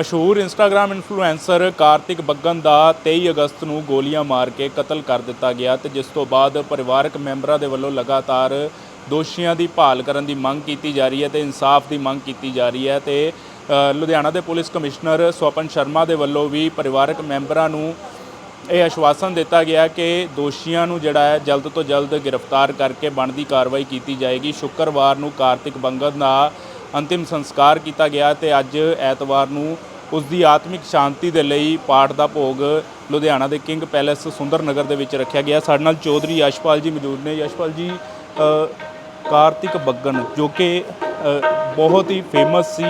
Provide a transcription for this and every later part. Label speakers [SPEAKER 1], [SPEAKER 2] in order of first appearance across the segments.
[SPEAKER 1] ਮਸ਼ਹੂਰ Instagram influencer Kartik Baggan ਦਾ 23 ਅਗਸਤ ਨੂੰ ਗੋਲੀਆਂ ਮਾਰ ਕੇ ਕਤਲ ਕਰ ਦਿੱਤਾ ਗਿਆ ਤੇ ਜਿਸ ਤੋਂ ਬਾਅਦ ਪਰਿਵਾਰਕ ਮੈਂਬਰਾਂ ਦੇ ਵੱਲੋਂ ਲਗਾਤਾਰ ਦੋਸ਼ੀਆਂ ਦੀ ਭਾਲ ਕਰਨ ਦੀ ਮੰਗ ਕੀਤੀ ਜਾ ਰਹੀ ਹੈ ਤੇ ਇਨਸਾਫ ਦੀ ਮੰਗ ਕੀਤੀ ਜਾ ਰਹੀ ਹੈ ਤੇ ਲੁਧਿਆਣਾ ਦੇ ਪੁਲਿਸ ਕਮਿਸ਼ਨਰ ਸਵਪਨ ਸ਼ਰਮਾ ਦੇ ਵੱਲੋਂ ਵੀ ਪਰਿਵਾਰਕ ਮੈਂਬਰਾਂ ਨੂੰ ਇਹ ਆਸ਼ਵਾਸਨ ਦਿੱਤਾ ਗਿਆ ਕਿ ਦੋਸ਼ੀਆਂ ਨੂੰ ਜਿਹੜਾ ਹੈ ਜਲਦ ਤੋਂ ਜਲਦ ਗ੍ਰਿਫਤਾਰ ਕਰਕੇ ਬਣਦੀ ਕਾਰਵਾਈ ਕੀਤੀ ਜਾਏਗੀ। ਸ਼ੁੱਕਰਵਾਰ ਨੂੰ ਕਾਰਤਿਕ ਬੰਗਨ ਦਾ ਅੰਤਿਮ ਸੰਸਕਾਰ ਕੀਤਾ ਗਿਆ ਤੇ ਅੱਜ ਐਤਵਾਰ ਨੂੰ ਉਸ ਦੀ ਆਤਮਿਕ ਸ਼ਾਂਤੀ ਦੇ ਲਈ ਪਾਠ ਦਾ ਭੋਗ ਲੁਧਿਆਣਾ ਦੇ ਕਿੰਗ ਪੈਲੇਸ ਸੁੰਦਰ ਨਗਰ ਦੇ ਵਿੱਚ ਰੱਖਿਆ ਗਿਆ। ਸਾਡੇ ਨਾਲ ਚੌਧਰੀ ਯਸ਼ਪਾਲ ਜੀ ਮੌਜੂਦ ਨੇ। ਯਸ਼ਪਾਲ ਜੀ ਕਾਰਤਿਕ ਬੱਗਨ, ਜੋ ਕਿ ਬਹੁਤ ਹੀ ਫੇਮਸ ਸੀ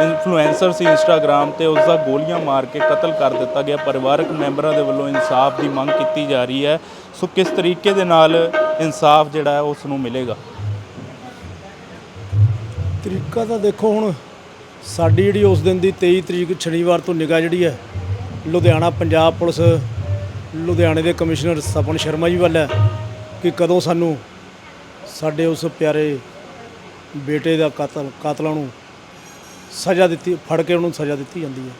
[SPEAKER 1] ਇਨਫਲੂਐਂਸਰ ਸੀ ਇੰਸਟਾਗ੍ਰam ਤੇ ਉਸ ਦਾ ਗੋਲੀਆਂ ਮਾਰ ਕੇ ਕਤਲ ਕਰ ਦਿੱਤਾ ਗਿਆ। ਪਰਿਵਾਰਕ ਮੈਂਬਰਾਂ ਦੇ ਵੱਲੋਂ ਇਨਸਾਫ ਦੀ ਮੰਗ ਕੀਤੀ ਜਾ ਰਹੀ ਹੈ। ਸੋ ਕਿਸ ਤਰੀਕੇ ਦੇ ਨਾਲ ਇਨਸਾਫ ਜਿਹੜਾ ਹੈ ਉਸ ਨੂੰ ਮਿਲੇਗਾ?
[SPEAKER 2] ਤਰੀਕਾ ਤਾਂ ਦੇਖੋ ਹੁਣ ਸਾਡੀ ਜਿਹੜੀ ਉਸ ਦਿਨ ਦੀ 23 ਤਰੀਕ ਸ਼ਨੀਵਾਰ ਤੋਂ ਨਿਗਾਹ ਜਿਹੜੀ ਹੈ, ਲੁਧਿਆਣਾ ਪੰਜਾਬ ਪੁਲਿਸ, ਲੁਧਿਆਣੇ ਦੇ ਕਮਿਸ਼ਨਰ ਸਪਨ ਸ਼ਰਮਾ ਜੀ ਵੱਲ ਹੈ ਕਿ ਕਦੋਂ ਸਾਨੂੰ ਸਾਡੇ ਉਸ ਪਿਆਰੇ ਬੇਟੇ ਦਾ ਕਾਤਲ, ਕਾਤਲਾਂ ਨੂੰ ਸਜ਼ਾ ਦਿੱਤੀ, ਫੜ ਕੇ ਉਹਨੂੰ ਸਜ਼ਾ ਦਿੱਤੀ ਜਾਂਦੀ ਹੈ।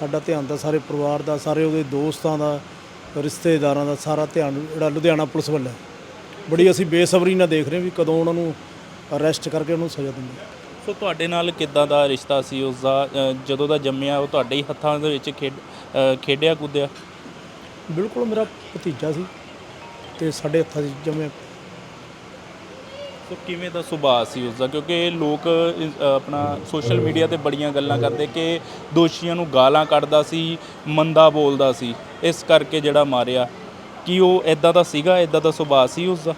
[SPEAKER 2] ਸਾਡਾ ਧਿਆਨ ਤਾਂ ਸਾਰੇ ਪਰਿਵਾਰ ਦਾ, ਸਾਰੇ ਉਹਦੇ ਦੋਸਤਾਂ ਦਾ, ਰਿਸ਼ਤੇਦਾਰਾਂ ਦਾ, ਸਾਰਾ ਧਿਆਨ ਜਿਹੜਾ ਲੁਧਿਆਣਾ ਪੁਲਿਸ ਵੱਲ ਹੈ। ਬੜੀ ਅਸੀਂ ਬੇਸਬਰੀ ਨਾਲ ਦੇਖ ਰਹੇ ਵੀ ਕਦੋਂ ਉਹਨਾਂ ਨੂੰ ਅਰੈਸਟ ਕਰਕੇ ਉਹਨੂੰ ਸਜ਼ਾ ਦਿੰਦੇ
[SPEAKER 1] ਸੋ ਤੁਹਾਡੇ ਨਾਲ ਕਿੱਦਾਂ ਦਾ ਰਿਸ਼ਤਾ ਸੀ? ਉਸ ਦਾ ਅ, ਜਦੋਂ ਦਾ ਜੰਮਿਆ ਉਹ ਤੁਹਾਡੇ ਹੀ ਹੱਥਾਂ ਦੇ ਵਿੱਚ ਖੇਡ ਅ, ਖੇਡਿਆ ਕੁੱਦਿਆ?
[SPEAKER 2] ਬਿਲਕੁਲ ਮੇਰਾ ਭਤੀਜਾ ਸੀ ਤੇ ਸਾਡੇ ਹੱਥਾਂ 'ਚ ਜੰਮਿਆ।
[SPEAKER 1] ਸੋ ਕਿਵੇਂ ਦਾ ਸੁਭਾਅ ਸੀ ਉਸ ਦਾ? ਕਿਉਂਕਿ ਲੋਕ ਇਸ- ਅ, ਆਪਣਾ ਸੋਸ਼ਲ ਮੀਡੀਆ ਤੇ ਬੜੀਆਂ ਗੱਲਾਂ ਕਰਦੇ ਕਿ ਦੋਸ਼ੀਆਂ ਨੂੰ ਗਾਲਾਂ ਕੱਢਦਾ ਸੀ ਮੰਦਾ ਬੋਲਦਾ ਸੀ। ਇਸ ਕਰਕੇ ਜਿਹੜਾ ਮਾਰਿਆ। ਕੀ ਉਹ ਇਦਾਂ ਦਾ ਸੀਗਾ? ਇਦਾਂ ਦਾ ਸੁਭਾਅ ਸੀ ਉਸ ਦਾ?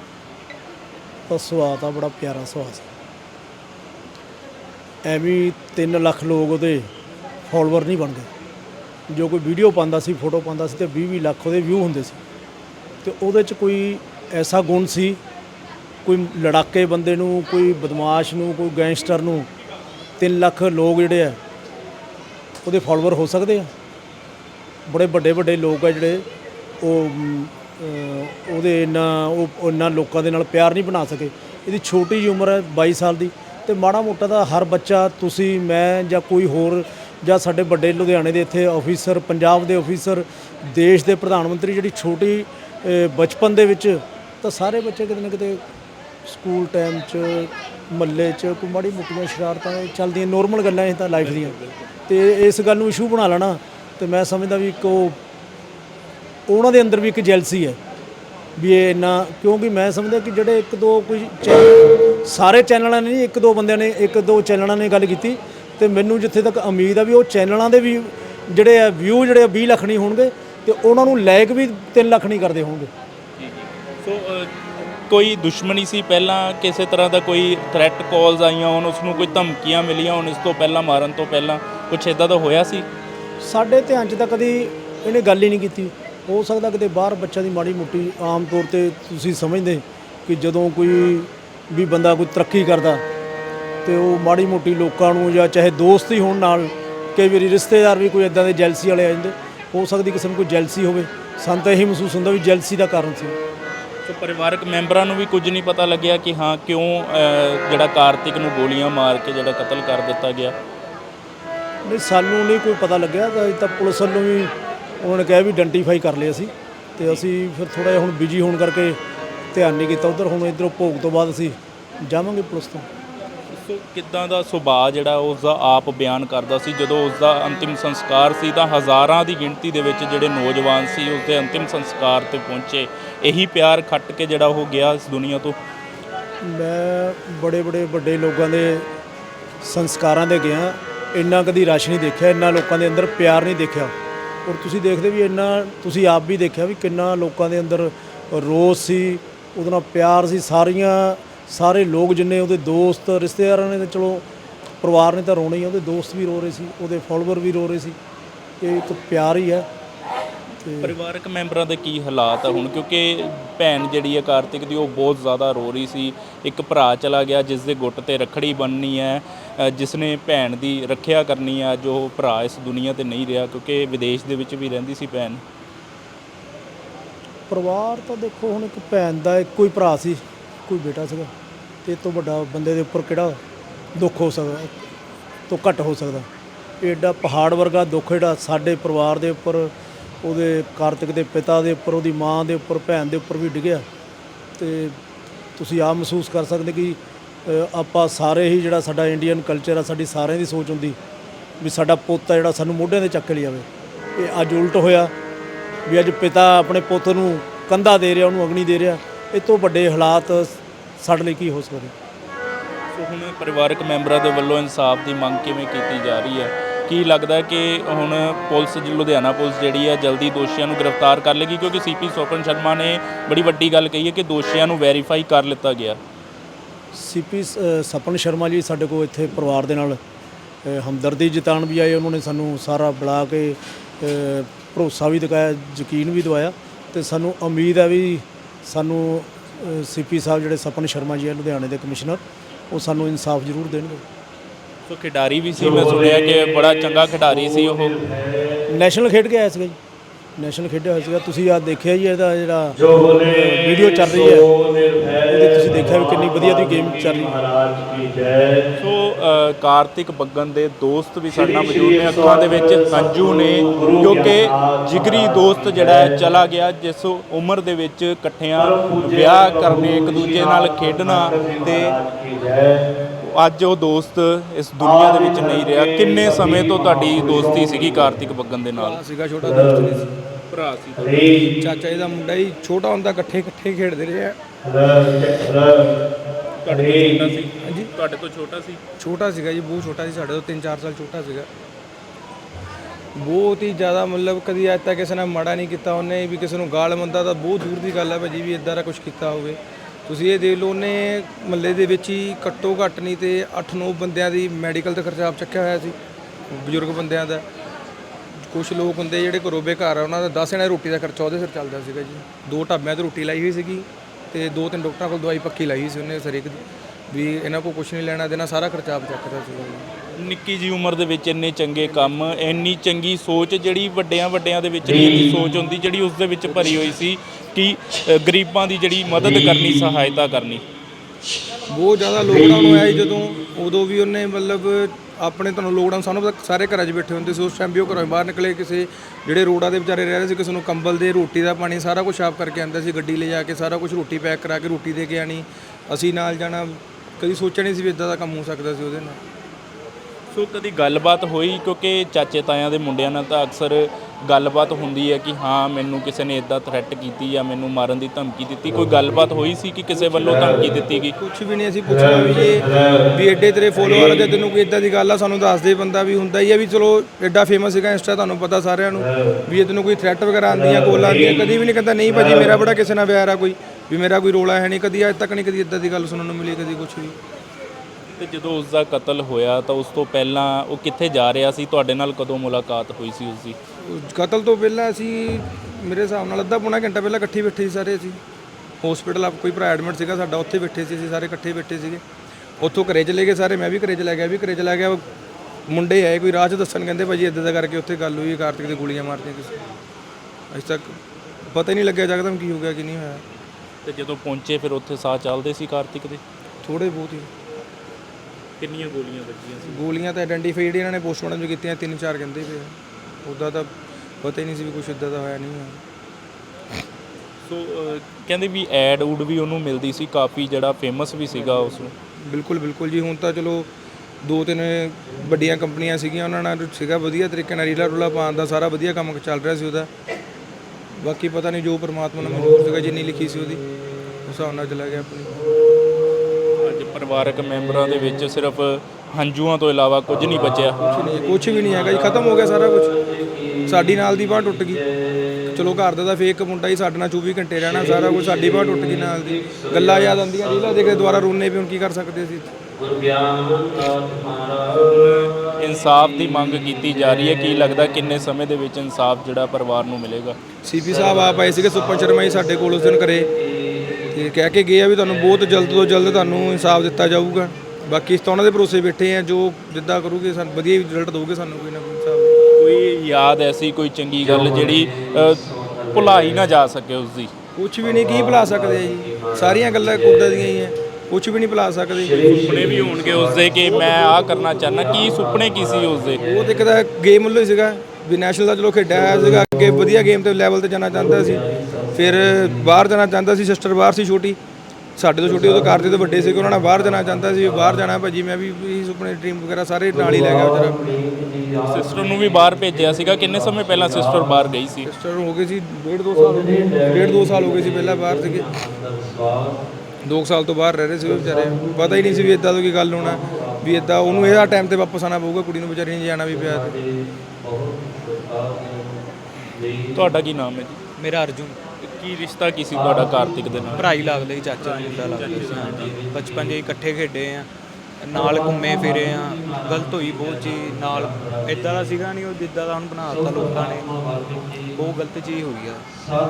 [SPEAKER 2] ਤਾਂ ਸੁਭਾਅ ਤਾਂ ਬੜਾ ਪਿਆਰਾ ਸੁਭਾਅ ਸੀ। ਐਵੇਂ 3 ਲੱਖ ਲੋਕ ਉਹਦੇ ਫਾਲੋਅਰ ਨਹੀਂ ਬਣ ਗਏ। ਜੋ ਕੋਈ ਵੀਡੀਓ ਪਾਉਂਦਾ ਸੀ ਫੋਟੋ ਪਾਉਂਦਾ ਸੀ ਤੇ 20 20 ਲੱਖ ਉਹਦੇ ਵਿਊ ਹੁੰਦੇ ਸੀ। ਤੇ ਉਹਦੇ 'ਚ ਕੋਈ ਐਸਾ ਗੁਣ ਸੀ, ਕੋਈ ਲੜਾਕੇ ਬੰਦੇ ਨੂੰ, ਕੋਈ ਬਦਮਾਸ਼ ਨੂੰ, ਕੋਈ ਗੈਂਗਸਟਰ ਨੂੰ 3 ਲੱਖ ਲੋਕ ਜਿਹੜੇ ਆ, ਉਹਦੇ ਫਾਲੋਅਰ ਹੋ ਸਕਦੇ ਆ। ਬੜੇ ਵੱਡੇ ਵੱਡੇ ਲੋਕ ਆ ਜਿਹੜੇ ਉਹ ਉਹਦੇ ਇੰਨਾ, ਉਹ ਉਹਨਾਂ ਲੋਕਾਂ ਦੇ ਨਾਲ ਪਿਆਰ ਨਹੀਂ ਬਣਾ ਸਕੇ। ਇਹਦੀ ਛੋਟੀ ਜਿਹੀ ਉਮਰ ਹੈ 22 ਸਾਲ ਦੀ। ਤੇ ਮਾੜਾ ਮੋਟਾ ਤਾਂ ਹਰ ਬੱਚਾ, ਤੁਸੀਂ, ਮੈਂ ਜਾਂ ਕੋਈ ਹੋਰ ਜਾਂ ਸਾਡੇ ਵੱਡੇ ਲੁਧਿਆਣੇ ਦੇ ਇੱਥੇ ਆਫੀਸਰ ਪੰਜਾਬ ਦੇ ਆਫੀਸਰ ਦੇਸ਼ ਦੇ ਪ੍ਰਧਾਨ ਮੰਤਰੀ ਜਿਹੜੀ ਛੋਟੀ ਬਚਪਨ ਦੇ ਵਿੱਚ, ਤਾਂ ਸਾਰੇ ਬੱਚੇ ਕਿਤੇ ਨਾ ਕਿਤੇ ਸਕੂਲ ਟਾਈਮ 'ਚ ਮੱਲੇ 'ਚ, ਕੋਈ ਮਾੜੀ ਮੁੱਕੀਆਂ ਸ਼ਰਾਰਤਾਂ ਚੱਲਦੀਆਂ ਨੋਰਮਲ ਗੱਲਾਂ ਇਹ ਤਾਂ ਲਾਈਫ ਦੀਆਂ। ਤੇ ਇਸ ਗੱਲ ਨੂੰ ਇਸ਼ੂ ਬਣਾ ਲੈਣਾ, ਤੇ ਮੈਂ ਸਮਝਦਾ ਵੀ ਇੱਕ ਉਹ, ਉਹਨਾਂ ਦੇ ਅੰਦਰ ਵੀ ਇੱਕ ਜੈਲਸੀ ਹੈ। ਵੀ ਇਹ ਇੰਨਾ ਕਿਉਂਕਿ ਮੈਂ ਸਮਝਦਾ ਕਿ ਜਿਹੜੇ ਇੱਕ ਦੋ ਕੋਈ ਚੈ- ਸਾਰੇ ਚੈਨਲਾਂ ਨੇ ਨਹੀਂ ਇੱਕ ਦੋ ਬੰਦਿਆਂ ਨੇ ਇੱਕ ਦੋ ਚੈਨਲਾਂ ਨੇ ਗੱਲ ਕੀਤੀ ਤੇ ਮੈਨੂੰ ਜਿੱਥੇ ਤੱਕ ਉਮੀਦ ਆ ਵੀ ਉਹ ਚੈਨਲਾਂ ਦੇ ਵੀ ਜਿਹੜੇ ਆ ਵਿਊ ਜਿਹੜੇ ਆ 20 ਲੱਖ ਨਹੀਂ ਹੋਣਗੇ ਤੇ ਉਹਨਾਂ ਨੂੰ ਲਾਇਕ ਵੀ 3 ਲੱਖ ਨਹੀਂ ਕਰਦੇ ਹੋਣਗੇ।
[SPEAKER 1] ਸੋ ਅ, ਕੋਈ ਦੁਸ਼ਮਣੀ ਸੀ ਪਹਿਲਾਂ? ਕਿਸੇ ਤਰ੍ਹਾਂ ਦਾ ਕੋਈ ਥ੍ਰੈਟ ਕਾਲਸ ਆਈਆਂ ਹੋਣ ਉਸ ਨੂੰ ਕੋਈ ਧਮਕੀਆਂ ਮਿਲੀਆਂ ਹੋਣ ਇਸ ਤੋਂ ਪਹਿਲਾਂ ਮਾਰਨ ਤੋਂ ਪਹਿਲਾਂ? ਕੁਝ ਇਦਾਂ ਦਾ ਹੋਇਆ ਸੀ?
[SPEAKER 2] ਸਾਡੇ ਧਿਆਨ 'ਚ ਤਾਂ ਕਦੀ ਇਹਨੇ ਗੱਲ ਹੀ ਨਹੀਂ ਕੀਤੀ। ਹੋ ਸਕਦਾ ਕਿਤੇ ਬਾਹਰ ਬੱਚਾ ਦੀ ਮਾੜੀ ਮੁੱਟੀ ਆਮ ਤੌਰ ਤੇ ਤੁਸੀਂ ਸਮਝਦੇ ਕਿ ਜਦੋਂ ਕੋਈ ਵੀ ਬੰਦਾ ਕੋਈ ਤਰੱਕੀ ਕਰਦਾ ਤੇ ਉਹ ਮਾੜੀ ਮੋਟੀ ਲੋਕਾਂ ਨੂੰ ਜਾਂ ਚਾਹੇ ਦੋਸਤ ਹੀ ਹੋਣ ਨਾਲ ਕਈ ਵਾਰੀ ਰਿਸ਼ਤੇਦਾਰ ਵੀ ਕੋਈ ਇਦਾਂ ਦੇ ਜੈਲਸੀ ਵਾਲੇ ਆ ਜਾਂਦੇ ਹੋ ਸਕਦੀ ਕਿਸੇ ਨੂੰ ਕੋਈ ਜੈਲਸੀ ਹੋਵੇ। ਸਾਨੂੰ ਤਾਂ ਇਹੀ ਮਹਿਸੂਸ ਹੁੰਦਾ ਵੀ ਜੈਲਸੀ ਦਾ ਕਾਰਨ ਸੀ।
[SPEAKER 1] ਸੋ ਪਰਿਵਾਰਕ ਮੈਂਬਰਾਂ ਨੂੰ ਵੀ ਕੁਝ ਨਹੀਂ ਪਤਾ ਲੱਗਿਆ ਕਿ ਹਾਂ ਕਿਉਂ ਜਿਹੜਾ ਕਾਰਤਿਕ ਨੂੰ ਗੋਲੀਆਂ ਮਾਰ ਕੇ ਜਿਹੜਾ ਕਤਲ ਕਰ ਦਿੱਤਾ ਗਿਆ।
[SPEAKER 2] ਨਹੀਂ ਸਾਨੂੰ ਨਹੀਂ ਕੋਈ ਪਤਾ ਲੱਗਿਆ ਤਾਂ ਤਾਂ ਪੁਲਿਸ ਵੱਲੋਂ ਵੀ ਉਹਨਾਂ ਨੇ ਕਿਹਾ ਵੀ ਆਇਡੈਂਟੀਫਾਈ ਕਰ ਲਿਆ ਸੀ ਤੇ ਅਸੀਂ ਫਿਰ ਥੋੜਾ ਜਿਹਾ ਹੁਣ ਬਿਜ਼ੀ ਹੋਣ ਕਰਕੇ ਧਿਆਨ ਨਹੀਂ ਕੀਤਾ ਉਧਰ ਹੁਣ ਇਧਰੋਂ ਭੋਗ ਤੋਂ ਬਾਅਦ ਅਸੀਂ ਜਾਵਾਂਗੇ ਪੁਲਿਸ ਤੋਂ।
[SPEAKER 1] ਸੋ ਕਿੱਦਾਂ ਦਾ ਸੁਭਾਅ ਜਿਹੜਾ ਉਸ ਦਾ ਆਪ ਬਿਆਨ ਕਰਦਾ ਸੀ? ਜਦੋਂ ਉਸ ਦਾ ਅੰਤਿਮ ਸੰਸਕਾਰ ਸੀ ਤਾਂ ਹਜ਼ਾਰਾਂ ਦੀ ਗਿਣਤੀ ਦੇ ਵਿੱਚ ਜਿਹੜੇ ਨੌਜਵਾਨ ਸੀ ਉਸ ਦੇ ਅੰਤਿਮ ਸੰਸਕਾਰ ਤੇ ਪਹੁੰਚੇ। ਇਹੀ ਪਿਆਰ ਖੱਟ ਕੇ ਜਿਹੜਾ ਉਹ ਗਿਆ ਇਸ ਦੁਨੀਆ ਤੋਂ?
[SPEAKER 2] ਮੈਂ ਬੜੇ ਬੜੇ ਵੱਡੇ ਲੋਕਾਂ ਦੇ ਸੰਸਕਾਰਾਂ ਦੇ ਗਿਆ। ਇੰਨਾ ਕਦੀ ਰਸ਼ ਨਹੀਂ ਦੇਖਿਆ ਇੰਨਾ ਲੋਕਾਂ ਦੇ ਅੰਦਰ ਪਿਆਰ ਨਹੀਂ ਦੇਖਿਆ। ਔਰ ਤੁਸੀਂ ਦੇਖਦੇ ਵੀ ਇੰਨਾ, ਤੁਸੀਂ ਆਪ ਵੀ ਦੇਖਿਆ ਵੀ ਕਿੰਨਾ ਲੋਕਾਂ ਦੇ ਅੰਦਰ ਰੋਸ ਸੀ, ਉਹਦੇ ਨਾਲ ਪਿਆਰ ਸੀ, ਸਾਰੀਆਂ, ਸਾਰੇ ਲੋਕ ਜਿੰਨੇ ਉਹਦੇ ਦੋਸਤ, ਰਿਸ਼ਤੇਦਾਰਾਂ ਨੇ ਤਾਂ ਚਲੋ ਪਰਿਵਾਰ ਨੇ ਤਾਂ ਰੋਣਾ ਹੀ ਆ, ਉਹਦੇ ਦੋਸਤ ਵੀ ਰੋ ਰਹੇ ਸੀ, ਉਹਦੇ ਫਾਲੋਅਰ ਵੀ ਰੋ ਰਹੇ ਸੀ, ਇਹ ਇੱਕ ਪਿਆਰ ਹੀ ਹੈ।
[SPEAKER 1] ਪਰਿਵਾਰਕ ਮੈਂਬਰਾਂ ਦੇ ਕੀ ਹਾਲਾਤ ਆ ਹੁਣ? ਕਿਉਂਕਿ ਭੈਣ ਜਿਹੜੀ ਹੈ ਕਾਰਤਿਕ ਦੀ, ਉਹ ਬਹੁਤ ਜ਼ਿਆਦਾ ਰੋ ਰਹੀ ਸੀ। ਇੱਕ ਭਰਾ ਚਲਾ ਗਿਆ, ਜਿਸ ਦੇ ਗੁੱਟ ਤੇ ਰੱਖੜੀ ਬੰਨਣੀ ਹੈ। ਜਿਸ ਨੇ ਭੈਣ ਦੀ ਰੱਖਿਆ ਕਰਨੀ ਆ, ਜੋ ਭਰਾ ਇਸ ਦੁਨੀਆ ਤੇ ਨਹੀਂ ਰਿਹਾ, ਕਿਉਂਕਿ ਵਿਦੇਸ਼ ਦੇ ਵਿੱਚ ਵੀ ਰਹਿੰਦੀ ਸੀ ਭੈਣ।
[SPEAKER 2] ਪਰਿਵਾਰ ਤਾਂ ਦੇਖੋ, ਹੁਣ ਇੱਕ ਭੈਣ ਦਾ ਇੱਕੋ ਹੀ ਭਰਾ ਸੀ। ਕੋਈ ਬੇਟਾ ਸੀਗਾ। ਤੇ ਇਹ ਤੋਂ ਵੱਡਾ ਬੰਦੇ ਦੇ ਉੱਪਰ ਕਿਹੜਾ ਦੁੱਖ ਹੋ ਸਕਦਾ? ਤੋਂ ਘੱਟ ਹੋ ਸਕਦਾ। ਐਡਾ ਪਹਾੜ ਵਰਗਾ ਦੁੱਖ, ਜਿਹੜਾ ਸਾਡੇ ਪਰਿਵਾਰ ਦੇ ਉੱਪਰ ਉਹਦੇ ਕਾਰਤਿਕ ਦੇ ਪਿਤਾ ਦੇ ਉੱਪਰ, ਉਹਦੀ ਮਾਂ ਦੇ ਉੱਪਰ, ਭੈਣ ਦੇ ਉੱਪਰ ਵੀ ਡਿੱਗਿਆ ਤੇ ਤੁਸੀਂ ਆਪ ਮਹਿਸੂਸ ਕਰ ਸਕਦੇ ਕਿ ਆਪਾਂ ਸਾਰੇ ਹੀ ਜਿਹੜਾ ਸਾਡਾ ਇੰਡੀਅਨ ਕਲਚਰ ਆ, ਸਾਡੀ ਸਾਰਿਆਂ ਦੀ ਸੋਚ ਹੁੰਦੀ ਵੀ ਸਾਡਾ ਪੁੱਤ ਆ ਜਿਹੜਾ ਸਾਨੂੰ ਮੋਢਿਆਂ ਤੇ ਚੱਕ ਕੇ ਲਿਆਵੇ। ਇਹ ਅੱਜ ਉਲਟ ਹੋਇਆ ਵੀ ਅੱਜ ਪਿਤਾ ਆਪਣੇ ਪੁੱਤ ਨੂੰ ਕੰਧਾ ਦੇ ਰਿਹਾ, ਉਹਨੂੰ ਅਗਨੀ ਦੇ ਰਿਹਾ। ਇਹ ਤੋਂ ਵੱਡੇ ਹਾਲਾਤ ਸਾਡੇ ਲਈ ਕੀ ਹੋ ਸਕਦੇ?
[SPEAKER 1] ਸੋ ਹੁਣ ਪਰਿਵਾਰਕ ਮੈਂਬਰਾਂ ਦੇ ਵੱਲੋਂ ਇਨਸਾਫ ਦੀ ਮੰਗ ਕਿਵੇਂ ਕੀਤੀ ਜਾ ਰਹੀ ਹੈ? ਕੀ ਲੱਗਦਾ ਕਿ ਹੁਣ ਪੁਲਿਸ ਲੁਧਿਆਣਾ ਪੁਲਿਸ ਜਿਹੜੀ ਹੈ ਜਲਦੀ ਦੋਸ਼ੀਆਂ ਨੂੰ ਗ੍ਰਿਫਤਾਰ ਕਰ ਲੇਗੀ? ਕਿਉਂਕਿ ਸੀਪੀ ਸੋਪਨ ਸ਼ਰਮਾ ਨੇ ਬੜੀ ਵੱਡੀ ਗੱਲ ਕਹੀ ਹੈ ਕਿ ਦੋਸ਼ੀਆਂ ਨੂੰ ਵੈਰੀਫਾਈ ਕਰ ਲਿੱਤਾ ਗਿਆ।
[SPEAKER 2] ਸੀਪੀ ਸਪਨ ਸ਼ਰਮਾ ਜੀ ਸਾਡੇ ਕੋਲ ਇੱਥੇ ਪਰਿਵਾਰ ਦੇ ਨਾਲ ਹਮਦਰਦੀ ਜਤਾਉਣ ਵੀ ਆਏ। ਉਹਨਾਂ ਨੇ ਸਾਨੂੰ ਸਾਰਾ ਬੁਲਾ ਕੇ ਭਰੋਸਾ ਵੀ ਦਿਖਾਇਆ, ਯਕੀਨ ਵੀ ਦਿਵਾਇਆ। ਤੇ ਸਾਨੂੰ ਉਮੀਦ ਹੈ ਵੀ ਸਾਨੂੰ ਸੀਪੀ ਸਾਹਿਬ ਜਿਹੜੇ ਸਪਨ ਸ਼ਰਮਾ ਜੀ ਆ ਲੁਧਿਆਣੇ ਦੇ ਕਮਿਸ਼ਨਰ, ਉਹ ਸਾਨੂੰ ਇਨਸਾਫ ਜ਼ਰੂਰ ਦੇਣਗੇ।
[SPEAKER 1] ਸੋ ਖਿਡਾਰੀ ਵੀ ਸੀ ਮੈਂ ਸੁਣਿਆ ਕਿ ਬੜਾ ਚੰਗਾ ਖਿਡਾਰੀ ਸੀ ਉਹ।
[SPEAKER 2] ਨੈਸ਼ਨਲ ਖੇਡ ਕੇ ਆਇਆ ਸੀਗਾ ਜੀ। ਨੈਸ਼ਨਲ ਖੇਡਿਆ ਹੋਇਆ ਸੀਗਾ। ਤੁਸੀਂ ਆ ਦੇਖਿਆ ਜੀ ਇਹਦਾ ਜਿਹੜਾ ਵੀਡੀਓ ਚੱਲ ਰਹੀ ਹੈ। ਉਹਦੇ ਤੁਸੀਂ ਦੇਖਿਆ ਵੀ ਕਿੰਨੀ ਵਧੀਆ ਦੀ ਗੇਮ ਚੱਲ ਰਹੀ ਹੈ।
[SPEAKER 1] ਸੋ ਕਾਰਤਿਕ ਬੱਗਨ ਦੇ ਦੋਸਤ ਵੀ ਸਾਡੇ ਨਾਲ ਮੌਜੂਦ ਨੇ। ਅੱਖਾਂ ਦੇ ਵਿੱਚ ਹੰਝੂ ਨੇ ਕਿਉਂਕਿ ਜਿਗਰੀ ਦੋਸਤ ਜਿਹੜਾ ਚਲਾ ਗਿਆ ਜਿਸ ਉਮਰ ਦੇ ਵਿੱਚ ਇਕੱਠਿਆਂ ਵਿਆਹ ਕਰਨੇ ਇੱਕ ਦੂਜੇ ਨਾਲ ਖੇਡਣਾ ਤੇ ਅੱਜ ਉਹ ਦੋਸਤ ਇਸ ਦੁਨੀਆ ਦੇ ਵਿੱਚ ਨਹੀਂ ਰਿਹਾ। ਕਿੰਨੇ ਸਮੇਂ ਤੋਂ ਤੁਹਾਡੀ ਦੋਸਤੀ ਸੀਗੀ ਕਾਰਤਿਕ ਬੱਗਨ ਦੇ ਨਾਲ?
[SPEAKER 3] ਭਰਾ ਸੀਗਾ ਛੋਟਾ ਦੋਸਤ ਨਹੀਂ ਸੀ।
[SPEAKER 1] ਭਰਾ ਸੀ।
[SPEAKER 3] ਚਾਚਾ ਜੀ ਦਾ ਮੁੰਡਾ ਹੀ ਛੋਟਾ ਹੁੰਦਾ ਇਕੱਠੇ ਇਕੱਠੇ ਖੇਡਦੇ ਰਹੇ ਆ।
[SPEAKER 1] ਤੁਹਾਡੇ ਤੋਂ ਛੋਟਾ ਸੀ? ਹਾਂਜੀ? ਤੁਹਾਡੇ ਤੋਂ ਛੋਟਾ ਸੀ?
[SPEAKER 3] ਛੋਟਾ ਸੀਗਾ ਜੀ ਬਹੁਤ ਛੋਟਾ ਸੀ ਸਾਡੇ ਤੋਂ 3-4 ਸਾਲ ਛੋਟਾ ਸੀਗਾ। ਬਹੁਤ ਹੀ ਜ਼ਿਆਦਾ ਮਤਲਬ ਕਦੀ ਅੱਜ ਤੱਕ ਕਿਸੇ ਨੇ ਮਾੜਾ ਨਹੀਂ ਕੀਤਾ ਉਹਨੇ ਵੀ ਕਿਸੇ ਨੂੰ ਗਾਲ ਮੰਦਾ ਤਾਂ ਬਹੁਤ ਦੂਰ ਦੀ ਗੱਲ ਹੈ ਭਾਜੀ ਵੀ ਇਦਾਂ ਦਾ ਕੁਝ ਕੀਤਾ ਹੋਵੇ। ਤੁਸੀਂ ਇਹ ਦੇਖ ਲਓ, ਉਹਨੇ ਮੱਲੇ ਦੇ ਵਿੱਚ ਹੀ ਘੱਟੋ ਘੱਟ ਨਹੀਂ ਤੇ 8-9 ਬੰਦਿਆਂ ਦੀ ਮੈਡੀਕਲ ਦਾ ਖਰਚਾ ਆਪ ਚੱਕਿਆ ਹੋਇਆ ਸੀ, ਬਜ਼ੁਰਗ ਬੰਦਿਆਂ ਦਾ। ਕੁਝ ਲੋਕ ਹੁੰਦੇ ਜਿਹੜੇ ਘਰੋਂ ਬੇਘਰ ਆ, ਉਹਨਾਂ ਦਾ 10 ਜਣੇ ਰੋਟੀ ਦਾ ਖਰਚਾ ਉਹਦੇ ਸਿਰ ਚੱਲਦਾ ਸੀਗਾ ਜੀ। ਦੋ ਢਾਬਿਆਂ ਤੇ ਰੋਟੀ ਲਾਈ ਹੋਈ ਸੀਗੀ ਤੇ ਦੋ ਤਿੰਨ ਡਾਕਟਰਾਂ ਕੋਲ ਦਵਾਈ ਪੱਕੀ ਲਾਈ ਸੀ ਉਹਨੇ ਹਰੇਕ ਦੀ, ਵੀ ਇਹਨਾਂ ਕੋਲ ਕੁਝ ਨਹੀਂ ਲੈਣਾ ਦੇਣਾ ਸਾਰਾ ਖਰਚਾ ਆਪ ਚੱਕਦਾ ਸੀਗਾ ਜੀ।
[SPEAKER 1] ਨਿੱਕੀ ਜੀ ਉਮਰ ਦੇ ਵਿੱਚ ਇੰਨੇ ਚੰਗੇ ਕੰਮ ਇੰਨੀ ਚੰਗੀ ਸੋਚ ਜਿਹੜੀ ਵੱਡਿਆਂ ਵੱਡਿਆਂ ਦੇ ਵਿੱਚ ਨਹੀਂ ਇੰਨੀ ਸੋਚ ਹੁੰਦੀ ਜਿਹੜੀ ਉਸ ਦੇ ਵਿੱਚ ਭਰੀ ਹੋਈ ਸੀ ਕਿ ਅ, ਗਰੀਬਾਂ ਦੀ ਜਿਹੜੀ ਮਦਦ ਕਰਨੀ ਸਹਾਇਤਾ ਕਰਨੀ।
[SPEAKER 3] ਬਹੁਤ ਜ਼ਿਆਦਾ ਲੋਕਡਾਊਨ ਹੋਇਆ ਸੀ ਜਦੋਂ ਉਦੋਂ ਵੀ ਉਹਨੇ ਮਤਲਬ ਆਪਣੇ ਤੁਹਾਨੂੰ ਲੋਕਡਾਊਨ ਸਾਨੂੰ ਪਤਾ ਸਾਰੇ ਘਰਾਂ 'ਚ ਬੈਠੇ ਹੁੰਦੇ ਸੀ ਉਸ ਟਾਈਮ ਵੀ ਉਹ ਘਰੋਂ ਬਾਹਰ ਨਿਕਲੇ ਕਿਸੇ ਜਿਹੜੇ ਰੋਡਾਂ ਦੇ ਵਿਚਾਰੇ ਰਹਿ ਰਹੇ ਸੀ ਕਿਸੇ ਨੂੰ ਕੰਬਲ ਦੇ ਰੋਟੀ ਦਾ ਪਾਣੀ ਸਾਰਾ ਕੁਝ ਆਪ ਕਰਕੇ ਆਂਦਾ ਸੀ ਗੱਡੀ ਲੈ ਜਾ ਕੇ ਸਾਰਾ ਕੁਝ ਰੋਟੀ ਪੈਕ ਕਰਾ ਕੇ ਰੋਟੀ ਦੇ ਕੇ ਆਣੀ ਅਸੀਂ ਨਾਲ ਜਾਣਾ ਕਦੀ ਸੋਚਿਆ ਨਹੀਂ ਸੀ ਵੀ ਇਦਾਂ ਦਾ ਕੰਮ ਹੋ ਸਕਦਾ ਸੀ ਉਹਦੇ ਨਾਲ।
[SPEAKER 1] ਸੋ ਕਦੀ ਗੱਲਬਾਤ ਹੋਈ ਕਿਉਂਕਿ ਚਾਚੇ ਤਾਇਆਂ ਦੇ ਮੁੰਡਿਆਂ ਨਾਲ ਤਾਂ ਅਕਸਰ ਗੱਲਬਾਤ ਹੁੰਦੀ ਹੈ ਕਿ ਹਾਂ, ਮੈਨੂੰ ਕਿਸੇ ਨੇ ਇਦਾਂ ਥ੍ਰੈਟ ਕੀਤੀ ਜਾਂ ਮੈਨੂੰ ਮਾਰਨ ਦੀ ਧਮਕੀ ਦਿੱਤੀ। ਕੋਈ ਗੱਲਬਾਤ ਹੋਈ ਸੀ ਕਿ ਕਿਸੇ ਵੱਲੋਂ ਧਮਕੀ ਦਿੱਤੀ ਗਈ?
[SPEAKER 3] ਕੁਝ ਵੀ ਨਹੀਂ, ਅਸੀਂ ਪੁੱਛਣਾ ਵੀ ਇਹ ਵੀ ਐਡੇ ਤੇਰੇ ਫੋਲੋਅਰ ਦੇ ਤੈਨੂੰ ਕੋਈ ਇਦਾਂ ਦੀ ਗੱਲ ਆ, ਸਾਨੂੰ ਦੱਸ ਦੇ ਬੰਦਾ ਵੀ ਹੁੰਦਾ ਹੀ ਆ ਵੀ ਚਲੋ ਐਡਾ ਫੇਮਸ ਸੀਗਾ ਇੰਸਟਾ ਤੁਹਾਨੂੰ ਪਤਾ ਸਾਰਿਆਂ ਨੂੰ ਵੀ ਇਹ ਤੈਨੂੰ ਕੋਈ ਥ੍ਰੈਟ ਵਗੈਰਾ ਆਉਂਦੀਆਂ, ਕੋਲਾਂ ਆਉਂਦੀਆਂ, ਕਦੀ ਵੀ ਨਹੀਂ ਕਹਿੰਦਾ, ਨਹੀਂ ਭਾਜੀ, ਮੇਰਾ ਬੜਾ ਕਿਸੇ ਨਾਲ ਵਿਆਹ ਆ ਕੋਈ, ਵੀ ਮੇਰਾ ਕੋਈ ਰੋਲਾ ਹੈ ਨਹੀਂ, ਕਦੀ ਅੱਜ ਤੱਕ ਨਹੀਂ ਕਦੀ ਇਦਾਂ ਦੀ ਗੱਲ ਸੁਣਨ ਨੂੰ ਮਿਲੀ, ਕਦੀ ਕੁਝ ਵੀ।
[SPEAKER 1] ਤੇ ਜਦੋਂ ਉਸ ਦਾ ਕਤਲ ਹੋਇਆ ਤਾਂ ਉਸ ਤੋਂ ਪਹਿਲਾਂ ਉਹ ਕਿੱਥੇ ਜਾ ਰਿਹਾ ਸੀ? ਤੁਹਾਡੇ ਨਾਲ ਕਦੋਂ ਮੁਲਾਕਾਤ ਹੋਈ ਸੀ ਉਸ ਦੀ
[SPEAKER 3] ਕਤਲ ਤੋਂ ਪਹਿਲਾਂ ਅਸੀਂ ਮੇਰੇ ਹਿਸਾਬ ਨਾਲ ਅੱਧਾ ਪੌਣਾ ਘੰਟਾ ਪਹਿਲਾਂ ਇਕੱਠੇ ਬੈਠੇ ਸੀ ਸਾਰੇ ਅਸੀਂ। ਹਸਪੀਟਲ ਆ ਕੋਈ ਭਰਾ ਐਡਮਿਟ ਸੀਗਾ ਸਾਡਾ ਉੱਥੇ ਬੈਠੇ ਸੀ ਅਸੀਂ ਸਾਰੇ ਇਕੱਠੇ ਬੈਠੇ ਸੀਗੇ। ਉੱਥੋਂ ਘਰੇ ਚਲੇ ਗਏ ਸਾਰੇ ਮੈਂ ਵੀ ਘਰੇ ਚਲਾ ਗਿਆ ਵੀ ਘਰੇ ਚਲਾ ਗਿਆ। ਮੁੰਡੇ ਆਏ ਕੋਈ ਰਾਹ 'ਚ ਦੱਸਣ ਕਹਿੰਦੇ ਭਾਜੀ ਇਦਾਂ ਦਾ ਕਰਕੇ ਉੱਥੇ ਗੱਲ ਹੋਈ ਕਾਰਤਿਕ ਦੀ ਗੋਲੀਆਂ ਮਾਰਤੀਆਂ ਕਿਸੇ ਅਜੇ ਤੱਕ ਪਤਾ ਹੀ ਨਹੀਂ ਲੱਗਿਆ ਜਗਦਮ ਕੀ ਹੋ ਗਿਆ ਕੀ ਨਹੀਂ ਹੋਇਆ।
[SPEAKER 1] ਤੇ ਜਦੋਂ ਪਹੁੰਚੇ ਫਿਰ ਉੱਥੇ ਸਾਹ ਚੱਲਦੇ ਸੀ ਕਾਰਤਿਕ ਦੇ?
[SPEAKER 3] ਥੋੜੇ ਬਹੁਤ ਹੀ।
[SPEAKER 1] ਕਿੰਨੀਆਂ ਗੋਲੀਆਂ ਵੱਜੀਆਂ ਸੀ?
[SPEAKER 3] ਗੋਲੀਆਂ ਤਾਂ ਆਇਡੈਂਟੀਫਾਈ ਜਿਹੜੀ ਇਹਨਾਂ ਨੇ ਪੋਸਟਮਾਰਟਮ ਜੋ ਕੀਤੀਆਂ ਤਿੰਨ ਚਾਰ ਕਹਿੰਦੇ ਪਏ ਆ। ਉੱਦਾਂ ਤਾਂ ਪਤਾ ਹੀ ਨਹੀਂ ਸੀ ਵੀ ਕੁਝ ਇਦਾਂ ਦਾ ਹੋਇਆ ਨਹੀਂ ਹੋਇਆ
[SPEAKER 1] ਸੋ ਕਹਿੰਦੇ ਵੀ ਐਡ ਉਡ ਵੀ ਉਹਨੂੰ ਮਿਲਦੀ ਸੀ ਕਾਫੀ ਜਿਹੜਾ ਫੇਮਸ ਵੀ ਸੀਗਾ ਉਸ ਨੂੰ
[SPEAKER 3] ਬਿਲਕੁਲ ਬਿਲਕੁਲ ਜੀ ਹੁਣ ਤਾਂ ਚਲੋ ਦੋ ਤਿੰਨ ਵੱਡੀਆਂ ਕੰਪਨੀਆਂ ਸੀਗੀਆਂ ਉਹਨਾਂ ਨਾਲ ਸੀਗਾ ਵਧੀਆ ਤਰੀਕੇ ਨਾਲ ਰੀਲਾ ਰੂਲਾ ਪਾਉਣ ਦਾ ਸਾਰਾ ਵਧੀਆ ਕੰਮ ਚੱਲ ਰਿਹਾ ਸੀ ਉਹਦਾ। ਬਾਕੀ ਪਤਾ ਨਹੀਂ ਜੋ ਪ੍ਰਮਾਤਮਾ ਨੇ ਮਨਜ਼ੂਰ ਸੀਗਾ ਜਿੰਨੀ ਲਿਖੀ ਸੀ ਉਹਦੀ ਉਸ ਹਿਸਾਬ ਨਾਲ ਚਲਾ ਗਿਆ ਆਪਣੀ।
[SPEAKER 1] ਪਰਿਵਾਰਕ ਮੈਂਬਰਾਂ ਦੇ ਵਿੱਚ ਸਿਰਫ ਹੰਝੂਆਂ ਤੋਂ ਇਲਾਵਾ ਕੁਝ ਨਹੀਂ ਬਚਿਆ।
[SPEAKER 3] ਕੁਝ ਵੀ ਨਹੀਂ ਹੈਗਾ ਜੀ ਖਤਮ ਹੋ ਗਿਆ ਸਾਰਾ ਕੁਝ ਸਾਡੀ ਨਾਲ ਦੀ ਬਾਹ ਟੁੱਟ ਗਈ। ਚਲੋ ਘਰ ਦਾ ਤਾਂ ਫੇਕ ਮੁੰਡਾ ਹੀ ਸਾਡੇ ਨਾਲ 24 ਘੰਟੇ ਰਹਿਣਾ ਸਾਰਾ ਕੁਝ ਸਾਡੀ ਬਾਹ ਟੁੱਟ ਗਈ ਨਾਲ ਦੀ। ਗੱਲਾਂ ਯਾਦ ਆਉਂਦੀਆਂ ਰੀਲਾ ਦੇਖ ਕੇ ਦੁਬਾਰਾ ਰੋਣੇ ਵੀ ਹੁਣ ਕੀ ਕਰ ਸਕਦੇ ਸੀ
[SPEAKER 1] ਇਨਸਾਫ ਦੀ ਮੰਗ ਕੀਤੀ ਜਾ ਰਹੀ ਹੈ ਕੀ ਲੱਗਦਾ ਕਿੰਨੇ ਸਮੇਂ ਦੇ ਵਿੱਚ ਇਨਸਾਫ ਜਿਹੜਾ ਪਰਿਵਾਰ ਨੂੰ ਮਿਲੇਗਾ?
[SPEAKER 3] ਸੀਪੀ ਸਾਹਿਬ ਆਪ ਆਏ ਸੀਗੇ ਸੁਪਨ ਸ਼ਰਮਾ ਜੀ ਸਾਡੇ ਕੋਲ ਉਸ ਦਿਨ ਘਰੇ। ਤੇ ਕਹਿ ਕੇ ਗਏ ਆ ਵੀ ਤੁਹਾਨੂੰ ਬਹੁਤ ਜਲਦ ਤੋਂ ਜਲਦ ਤੁਹਾਨੂੰ ਇਨਸਾਫ ਦਿੱਤਾ ਜਾਊਗਾ। ਬਾਕੀ ਇਸ ਤਾਂ ਉਹਨਾਂ ਦੇ ਭਰੋਸੇ ਬੈਠੇ ਆ ਜੋ ਜਿੱਦਾਂ ਕਰੂਗੇ ਸਾਨੂੰ ਵਧੀਆ ਰਿਜ਼ਲਟ ਦੋਗੇ ਸਾਨੂੰ ਕੋਈ ਨਾ ਕੋਈ ਇਨਸਾਫ।
[SPEAKER 1] ਕੋਈ ਯਾਦ ਐਸੀ ਕੋਈ ਚੰਗੀ ਗੱਲ ਜਿਹੜੀ ਅ, ਭੁਲਾਈ ਨਾ ਜਾ ਸਕੇ ਉਸ ਦੀ
[SPEAKER 3] ਕੁਝ ਵੀ ਨਹੀਂ ਕੀ ਭੁਲਾ ਸਕਦੇ ਆ ਜੀ? ਸਾਰੀਆਂ ਗੱਲਾਂ ਕੁੱਦਾਂ ਦੀਆਂ ਹੀ ਆ। ਕੁਝ ਵੀ ਨਹੀਂ ਭੁਲਾ ਸਕਦੇ।
[SPEAKER 1] ਸੁਪਨੇ ਵੀ ਹੋਣਗੇ ਉਸਦੇ ਕਿ ਮੈਂ ਆਹ ਕਰਨਾ ਚਾਹਨਾ ਕੀ ਸੁਪਨੇ ਕੀ ਸੀ ਉਸਦੇ?
[SPEAKER 3] ਉਹ ਤੇ ਇੱਕ ਤਾਂ ਗੇਮ ਵੱਲੋਂ ਹੀ ਸੀਗਾ ਵੀ ਨੈਸ਼ਨਲ ਦਾ ਚਲੋ ਖੇਡਿਆ ਹੋਇਆ ਸੀਗਾ ਅੱਗੇ ਵਧੀਆ ਗੇਮ ਤੇ ਲੈਵਲ ਤੇ ਜਾਣਾ ਚਾਹੁੰਦਾ ਸੀ। ਫਿਰ ਬਾਹਰ ਜਾਣਾ ਚਾਹੁੰਦਾ ਸੀ ਸਿਸਟਰ ਬਾਹਰ ਸੀ ਛੋਟੀ। ਸਾਡੇ ਤੋਂ ਛੋਟੀ ਉਹਦੇ ਘਰ ਦੇ ਤੋਂ ਵੱਡੇ ਸੀਗੇ ਉਹਨਾਂ ਨੇ ਬਾਹਰ ਜਾਣਾ ਚਾਹੁੰਦਾ ਸੀ ਬਾਹਰ ਜਾਣਾ ਭਾਜੀ ਮੈਂ ਵੀ ਵੀ ਸੁਪਨੇ ਡ੍ਰੀਮ ਵਗੈਰਾ ਸਾਰੇ ਨਾਲ ਹੀ ਲੈ ਗਿਆ ਵਿਚਾਰਾ
[SPEAKER 1] ਸਿਸਟਰ ਨੂੰ ਵੀ ਬਾਹਰ ਭੇਜਿਆ ਸੀਗਾ ਕਿੰਨੇ ਸਮੇਂ ਪਹਿਲਾਂ ਸਿਸਟਰ ਬਾਹਰ ਗਈ ਸੀ?
[SPEAKER 3] ਸਿਸਟਰ ਹੋ ਗਏ ਸੀ ਡੇਢ ਦੋ ਸਾਲ ਹੋ ਗਏ ਡੇਢ ਦੋ ਸਾਲ ਹੋ ਗਏ ਸੀ ਪਹਿਲਾਂ ਬਾਹਰ ਸੀਗੇ। ਦੋ ਕੁ ਸਾਲ ਤੋਂ ਬਾਹਰ ਰਹਿ ਰਹੇ ਸੀ ਉਹ ਵਿਚਾਰੇ। ਪਤਾ ਹੀ ਨਹੀਂ ਸੀ ਵੀ ਇਦਾਂ ਦਾ ਕੀ ਗੱਲ ਹੋਣਾ ਵੀ ਇਦਾਂ ਉਹਨੂੰ ਇਹਦਾ ਟਾਈਮ ਤੇ ਵਾਪਸ ਆਣਾ ਪਊਗਾ ਕੁੜੀ ਨੂੰ ਵਿਚਾਰੀ ਨੇ ਜਾਣਾ ਵੀ ਪਿਆ ਤੇ।
[SPEAKER 1] ਤੁਹਾਡਾ ਕੀ ਨਾਮ ਹੈ ਜੀ?
[SPEAKER 4] ਮੇਰਾ ਅਰਜੁਨ।
[SPEAKER 1] ਤੇ ਕੀ ਰਿਸ਼ਤਾ ਕੀ ਸੀ ਤੁਹਾਡਾ ਕਾਰਤਿਕ ਦੇ ਨਾਲ?
[SPEAKER 4] ਭਰਾ ਹੀ ਲੱਗਦਾ ਸੀ ਚਾਚਾ ਦਾ ਮੁੰਡਾ ਲੱਗਦਾ ਸੀ ਹਾਂਜੀ। ਬਚਪਨ ਹੀ ਇਕੱਠੇ ਖੇਡੇ ਆ ਨਾਲ ਘੁੰਮੇ ਫਿਰੇ ਆ ਗਲਤ ਹੋਈ ਬਹੁਤ ਜੀ ਨਾਲ ਇਦਾਂ ਦਾ ਸੀਗਾ ਨਹੀਂ ਉਹ ਜਿੱਦਾਂ ਦਾ ਹੁਣ ਬਣਾ ਦਿੱਤਾ ਲੋਕਾਂ ਨੇ। ਬਹੁਤ ਗਲਤ ਚੀਜ਼ ਹੋਈ ਆ।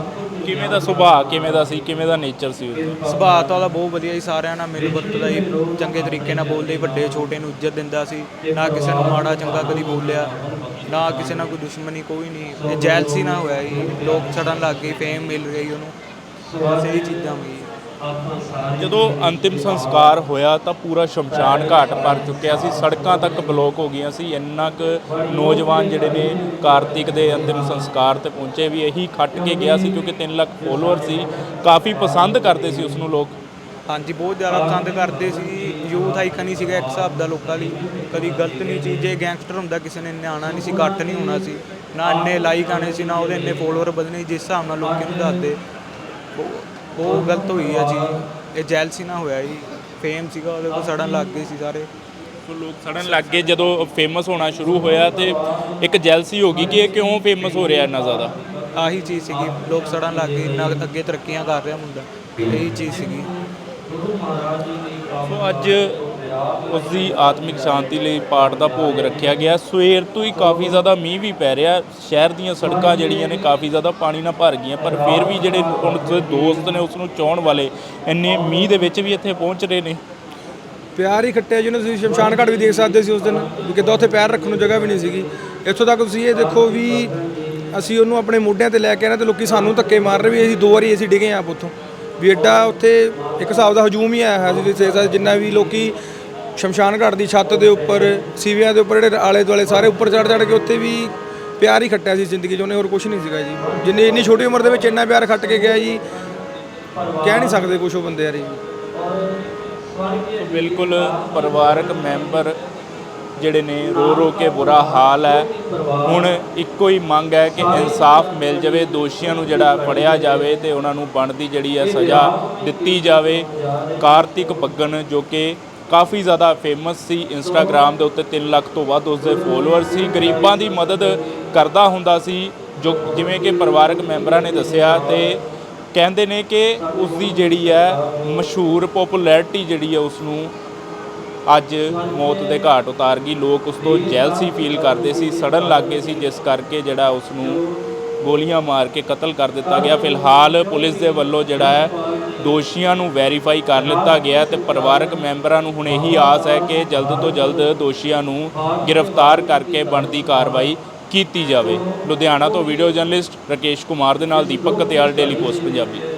[SPEAKER 1] ਕਿਵੇਂ ਦਾ ਸੁਭਾਅ ਕਿਵੇਂ ਦਾ ਸੀ ਕਿਵੇਂ ਦਾ ਨੇਚਰ ਸੀ ਉਹਦਾ?
[SPEAKER 4] ਸੁਭਾਅ ਤਾਂ ਉਹਦਾ ਬਹੁਤ ਵਧੀਆ ਸੀ ਸਾਰਿਆਂ ਨਾਲ ਮਿਲ ਵਰਤਦਾ ਸੀ ਚੰਗੇ ਤਰੀਕੇ ਨਾਲ ਬੋਲਦੇ ਵੱਡੇ ਛੋਟੇ ਨੂੰ ਇੱਜ਼ਤ ਦਿੰਦਾ ਸੀ ਨਾ ਕਿਸੇ ਨੂੰ ਮਾੜਾ ਚੰਗਾ ਕਦੀ ਬੋਲਿਆ। ਨਾ ਕਿਸੇ ਨਾਲ ਕੋਈ ਦੁਸ਼ਮਣੀ ਕੋਈ ਨਹੀਂ। ਜੈਲਸੀ ਨਾ ਹੋਇਆ ਜੀ। ਲੋਕ ਛੜਨ ਲੱਗ ਗਏ ਫੇਮ ਮਿਲ ਗਈ ਉਹਨੂੰ। ਬਸ ਇਹ ਚੀਜ਼ਾਂ ਹੋਈ
[SPEAKER 1] ਜਦੋਂ ਅੰਤਿਮ ਸੰਸਕਾਰ ਹੋਇਆ ਤਾਂ ਪੂਰਾ ਸ਼ਮਸ਼ਾਨ ਘਾਟ ਭਰ ਚੁੱਕਿਆ ਸੀ। ਸੜਕਾਂ ਤੱਕ ਬਲੌਕ ਹੋ ਗਈਆਂ ਸੀ। ਇੰਨਾ ਕੁ ਨੌਜਵਾਨ ਜਿਹੜੇ ਨੇ ਕਾਰਤਿਕ ਦੇ ਅੰਤਿਮ ਸੰਸਕਾਰ ਤੇ ਪਹੁੰਚੇ ਵੀ ਇਹੀ ਖੱਟ ਕੇ ਗਿਆ ਸੀ ਕਿਉਂਕਿ 3 ਲੱਖ ਫੋਲੋਅਰ ਸੀ। ਕਾਫੀ ਪਸੰਦ ਕਰਦੇ ਸੀ ਉਸ ਨੂੰ ਲੋਕ।
[SPEAKER 4] ਹਾਂਜੀ ਬਹੁਤ ਜ਼ਿਆਦਾ ਪਸੰਦ ਕਰਦੇ ਸੀ। ਯੂਥ ਆਈਕਨ ਹੀ ਸੀਗਾ ਇੱਕ ਹਿਸਾਬ ਦਾ ਲੋਕਾਂ ਲਈ। ਕਦੀ ਗਲਤ ਨਹੀਂ ਚੀਜ਼ ਜੇ ਗੈਂਗਸਟਰ ਹੁੰਦਾ ਕਿਸੇ ਨੇ ਇੰਨੇ ਆਉਣਾ ਨਹੀਂ ਸੀ ਘੱਟ ਨਹੀਂ ਹੋਣਾ ਸੀ। ਨਾ ਇੰਨੇ ਲਾਈਕ ਆਣੇ ਸੀ ਨਾ ਉਹਦੇ ਇੰਨੇ ਫੋਲੋਅਰ ਵਧਣੇ। ਜਿਸ ਹਿਸਾਬ ਨਾਲ ਲੋਕੀ ਨੂੰ ਦੱਸਦੇ ਬਹੁਤ- ਬਹੁਤ ਗਲਤ ਹੋਈ ਆ ਜੀ। ਇਹ ਜੈਲਸੀ ਨਾ ਹੋਇਆ ਜੀ। ਫੇਮ ਸੀਗਾ ਉਹਦੇ ਕੋਲ ਸੜਨ ਲੱਗ ਗਏ ਸੀ ਸਾਰੇ।
[SPEAKER 1] ਸੋ ਲੋਕ ਸੜਨ ਲੱਗ ਗਏ ਜਦੋਂ ਫੇਮਸ ਹੋਣਾ ਸ਼ੁਰੂ ਹੋਇਆ ਤੇ ਇੱਕ ਜੈਲਸੀ ਹੋ ਗਈ ਕਿ ਇਹ ਕਿਉਂ ਫੇਮਸ ਹੋ ਰਿਹਾ ਇੰਨਾ ਜ਼ਿਆਦਾ?
[SPEAKER 4] ਆਹੀ ਚੀਜ਼ ਸੀਗੀ। ਲੋਕ ਸੜਨ ਲੱਗ ਗਏ ਇੰਨਾ ਅੱਗੇ ਤਰੱਕੀਆਂ ਕਰ ਰਿਹਾ ਮੁੰਡਾ। ਇਹੀ ਚੀਜ਼ ਸੀਗੀ।
[SPEAKER 1] ਸੋ ਅੱਜ ਉਸ ਦੀ ਆਤਮਿਕ ਸ਼ਾਂਤੀ ਲਈ ਪਾਠ ਦਾ ਭੋਗ ਰੱਖਿਆ ਗਿਆ। ਸਵੇਰ ਤੋਂ ਹੀ ਕਾਫੀ ਜ਼ਿਆਦਾ ਮੀਂਹ ਵੀ ਪੈ ਰਿਹਾ। ਸ਼ਹਿਰ ਦੀਆਂ ਸੜਕਾਂ ਜਿਹੜੀਆਂ ਨੇ ਕਾਫੀ ਜ਼ਿਆਦਾ ਪਾਣੀ ਨਾਲ ਭਰ ਗਈਆਂ ਪਰ ਫਿਰ ਵੀ ਜਿਹੜੇ ਉਸ ਦੇ ਦੋਸਤ ਨੇ ਉਸ ਨੂੰ ਚਾਹਣ ਵਾਲੇ ਇੰਨੇ ਮੀਂਹ ਦੇ ਵਿੱਚ ਵੀ ਇੱਥੇ ਪਹੁੰਚ ਰਹੇ ਨੇ।
[SPEAKER 3] ਪਿਆਰ ਹੀ ਖੱਟਿਆ ਜਿਹਨੂੰ ਤੁਸੀਂ ਸ਼ਮਸ਼ਾਨ ਘਾਟ ਵੀ ਦੇਖ ਸਕਦੇ ਸੀ ਉਸ ਦਿਨ ਵੀ ਕਿੱਦਾਂ ਉੱਥੇ ਪੈਰ ਰੱਖਣ ਨੂੰ ਜਗ੍ਹਾ ਵੀ ਨਹੀਂ ਸੀਗੀ। ਇੱਥੋਂ ਤੱਕ ਤੁਸੀਂ ਇਹ ਦੇਖੋ ਵੀ ਅਸੀਂ ਉਹਨੂੰ ਆਪਣੇ ਮੋਢਿਆਂ ਤੇ ਲੈ ਕੇ ਆਣਾ ਤੇ ਲੋਕੀ ਸਾਨੂੰ ਧੱਕੇ ਮਾਰ ਰਹੇ ਵੀ ਅਸੀਂ ਦੋ ਵਾਰੀ ਅਸੀਂ ਡਿੱਗੇ ਆਪ ਉੱਥੋਂ। ਵੀ ਐਡਾ ਉੱਥੇ ਇੱਕ ਹਿਸਾਬ ਦਾ ਹਜੂਮ ਹੀ ਆਇਆ ਹੈ ਜਿੱਥੇ ਜਿੰਨਾ ਵੀ ਲੋਕੀ ਸ਼ਮਸ਼ਾਨ ਘਾਟ ਦੀ ਛੱਤ ਦੇ ਉੱਪਰ, ਸੀਵਿਆਂ ਦੇ ਉੱਪਰ, ਜਿਹੜੇ ਆਲੇ ਦੁਆਲੇ ਸਾਰੇ ਉੱਪਰ ਚੜ ਚੜ ਕੇ ਉੱਥੇ ਵੀ ਪਿਆਰ ਹੀ ਖੱਟਿਆ ਸੀ ਜ਼ਿੰਦਗੀ 'ਚ, ਉਹਨੇ ਹੋਰ ਕੁਝ ਨਹੀਂ ਸੀਗਾ ਜੀ। ਜਿੰਨੀ ਇੰਨੀ ਛੋਟੀ ਉਮਰ ਦੇ ਵਿੱਚ ਇੰਨਾ ਪਿਆਰ ਖੱਟ ਕੇ ਗਿਆ ਜੀ, ਕਹਿ ਨਹੀਂ ਸਕਦੇ ਕੁਝ ਉਹ ਬੰਦੇ ਯਾਰ ਜੀ।
[SPEAKER 1] ਬਿਲਕੁਲ ਪਰਿਵਾਰਕ ਮੈਂਬਰ ਜਿਹੜੇ ਨੇ, ਰੋ ਰੋ ਕੇ ਬੁਰਾ ਹਾਲ ਹੈ। ਹੁਣ ਇੱਕੋ ਹੀ ਮੰਗ ਹੈ ਕਿ ਇਨਸਾਫ ਮਿਲ ਜਾਵੇ, ਦੋਸ਼ੀਆਂ ਨੂੰ ਜਿਹੜਾ ਫੜਿਆ ਜਾਵੇ ਤੇ ਉਹਨਾਂ ਨੂੰ ਬਣਦੀ ਜਿਹੜੀ ਹੈ ਸਜ਼ਾ ਦਿੱਤੀ ਜਾਵੇ। ਕਾਰਤਿਕ ਬੱਗਨ ਜੋ ਕਿ ਕਾਫੀ ਜ਼ਿਆਦਾ ਫੇਮਸ ਸੀ ਇੰਸਟਾਗ੍ਰam ਦੇ ਉੱਤੇ 3 ਲੱਖ ਤੋਂ ਵੱਧ ਉਸਦੇ ਫੋਲੋਅਰ ਸੀ। ਗਰੀਬਾਂ ਦੀ ਮਦਦ ਕਰਦਾ ਹੁੰਦਾ ਸੀ, ਜੋ ਜਿਵੇਂ ਕਿ ਪਰਿਵਾਰਕ ਮੈਂਬਰਾਂ ਨੇ ਦੱਸਿਆ ਤੇ ਕਹਿੰਦੇ ਨੇ ਕਿ ਉਸ ਦੀ ਜਿਹੜੀ ਹੈ ਮਸ਼ਹੂਰ ਪਪੂਲੈਰਿਟੀ ਜਿਹੜੀ ਹੈ ਉਸ ਨੂੰ ਅੱਜ ਮੌਤ ਦੇ ਘਾਟ ਉਤਾਰ ਗਈ। ਲੋਕ ਉਸ ਤੋਂ ਜੈਲਸੀ ਫੀਲ ਕਰਦੇ ਸੀ, ਸੜਨ ਲੱਗ ਗਏ ਸੀ, ਜਿਸ ਕਰਕੇ ਜਿਹੜਾ ਉਸ ਨੂੰ ਗੋਲੀਆਂ ਮਾਰ ਕੇ ਕਤਲ ਕਰ ਦਿੱਤਾ ਗਿਆ। ਫਿਲਹਾਲ ਪੁਲਿਸ ਦੇ ਵੱਲੋਂ ਜਿਹੜਾ ਹੈ, ਦੋਸ਼ੀਆਂ ਨੂੰ ਵੈਰੀਫਾਈ ਕਰ ਲਿੱਤਾ ਗਿਆ ਤੇ ਪਰਿਵਾਰਕ ਮੈਂਬਰਾਂ ਨੂੰ ਹੁਣ ਇਹੀ ਆਸ ਹੈ ਕਿ ਜਲਦ ਤੋਂ ਜਲਦ ਦੋਸ਼ੀਆਂ ਨੂੰ ਗ੍ਰਿਫਤਾਰ ਕਰਕੇ ਬਣਦੀ ਕਾਰਵਾਈ ਕੀਤੀ ਜਾਵੇ। ਲੁਧਿਆਣਾ ਤੋਂ ਵੀਡੀਓ ਜਰਨਲਿਸਟ ਰਕੇਸ਼ ਕੁਮਾਰ ਦੇ ਨਾਲ ਦੀਪਕ ਕਤਿਆਲ, ਡੇਲੀ ਪੋਸਟ, ਪੰਜਾਬੀ।